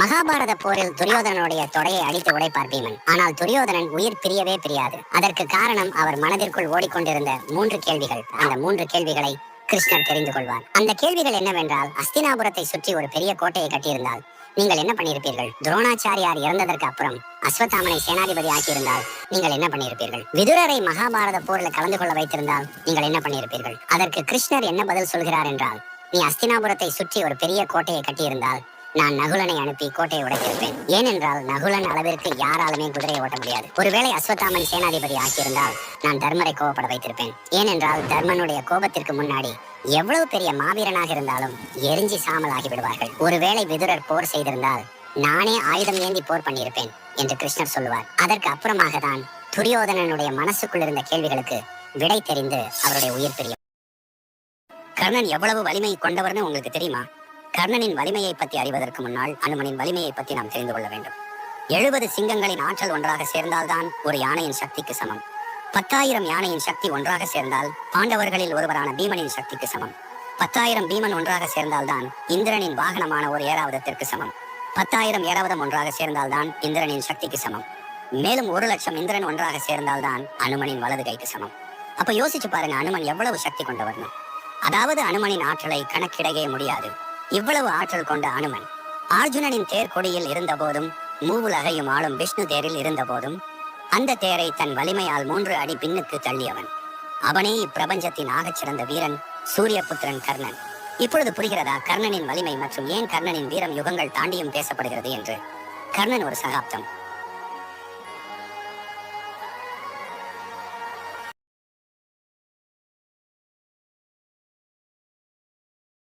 மகாபாரத போரில் துரியோதனனுடைய தொடையை அடித்து உடைப்பார் பீமன். ஆனால் துரியோதனன் உயிர் பிரியவே பிரியாது. அதற்கு காரணம் அவர் மனதிற்குள் ஓடிக்கொண்டிருந்த மூன்று கேள்விகள். அந்த மூன்று கேள்விகளை கிருஷ்ணர் தெரிந்து கொள்வார். அந்த கேள்விகள் என்னவென்றால் அஸ்தினாபுரத்தை சுற்றி ஒரு பெரிய கோட்டையை கட்டியிருந்தால் நீங்கள் என்ன பண்ணியிருப்பீர்கள்? துரோணாச்சாரியார் இறந்ததற்கு அப்புறம் அஸ்வத்தாமனை சேனாதிபதி ஆக்கியிருந்தால் நீங்கள் என்ன பண்ணியிருப்பீர்கள்? விதுரரை மகாபாரத போரில் கலந்து கொள்ள வைத்திருந்தால் நீங்கள் என்ன பண்ணியிருப்பீர்கள்? அதற்கு கிருஷ்ணர் என்ன பதில் சொல்கிறார் என்றால் நீ அஸ்தினாபுரத்தை சுற்றி ஒரு பெரிய கோட்டையை கட்டியிருந்தால் நான் நகுலனை அனுப்பி கோட்டையை உடைத்திருப்பேன். ஏனென்றால் நகுலன் அளவிற்கு யாராலுமே குதிரையை ஓட்ட முடியாது. ஒருவேளை அஸ்வத்தாமன் சேனாதிபதி ஆக்கியிருந்தால் நான் தர்மரை கோபப்பட வைத்திருப்பேன். ஏனென்றால் தர்மனுடைய கோபத்திற்கு முன்னாடி எவ்வளவு பெரிய மாவீரனாக இருந்தாலும் எரிஞ்சி சாமலாகி விடுவார்கள். ஒருவேளை விதுரர் போர் செய்திருந்தால் நானே ஆயுதம் ஏந்தி போர் பண்ணியிருப்பேன் என்று கிருஷ்ணர் சொல்லுவார். அதற்கு அப்புறமாக தான் துரியோதனனுடைய மனசுக்குள் இருந்த கேள்விகளுக்கு விடை தெரிந்து அவருடைய உயிர் பிரியும். கர்ணன் எவ்வளவு வலிமை கொண்டவர்னு உங்களுக்கு தெரியுமா? கர்ணனின் வலிமையை பற்றி அறிவதற்கு முன்னால் அனுமனின் வலிமையை பற்றி நாம் தெரிந்து கொள்ள வேண்டும். எழுபது சிங்கங்களின் ஆற்றல் ஒன்றாக சேர்ந்தால்தான் ஒரு யானையின் சக்திக்கு சமம். பத்தாயிரம் யானையின் சக்தி ஒன்றாக சேர்ந்தால் பாண்டவர்களில் ஒருவரான பீமனின் சக்திக்கு சமம். பத்தாயிரம் பீமன் ஒன்றாக சேர்ந்தால்தான் இந்திரனின் வாகனமான ஒரு ஏராவதத்திற்கு சமம். பத்தாயிரம் ஏராவதம் ஒன்றாக சேர்ந்தால்தான் இந்திரனின் சக்திக்கு சமம். மேலும் ஒரு லட்சம் இந்திரன் ஒன்றாக சேர்ந்தால்தான் அனுமனின் வலது கைக்கு சமம். அப்ப யோசிச்சு பாருங்க அனுமன் எவ்வளவு சக்தி கொண்டவர்னு. அதாவது அனுமனின் ஆற்றலை கணக்கிடவே முடியாது. இவ்வளவு ஆற்றல் கொண்ட அனுமன் அர்ஜுனனின் தேர் கொடியில் இருந்தபோதும் மூவுலகையும் ஆளும் விஷ்ணு தேரில் இருந்தபோதும் அந்த தேரை தன் வலிமையால் மூன்று அடி பின்னுக்கு தள்ளியவன். அவனே இப்பிரபஞ்சத்தின் ஆகச் சிறந்த வீரன் சூரியபுத்திரன் கர்ணன். இப்பொழுது புரிகிறதா கர்ணனின் வலிமை மற்றும் ஏன் கர்ணனின் வீரம் யுகங்கள் தாண்டியும் பேசப்படுகிறது என்று? கர்ணன் ஒரு சகாப்தம்.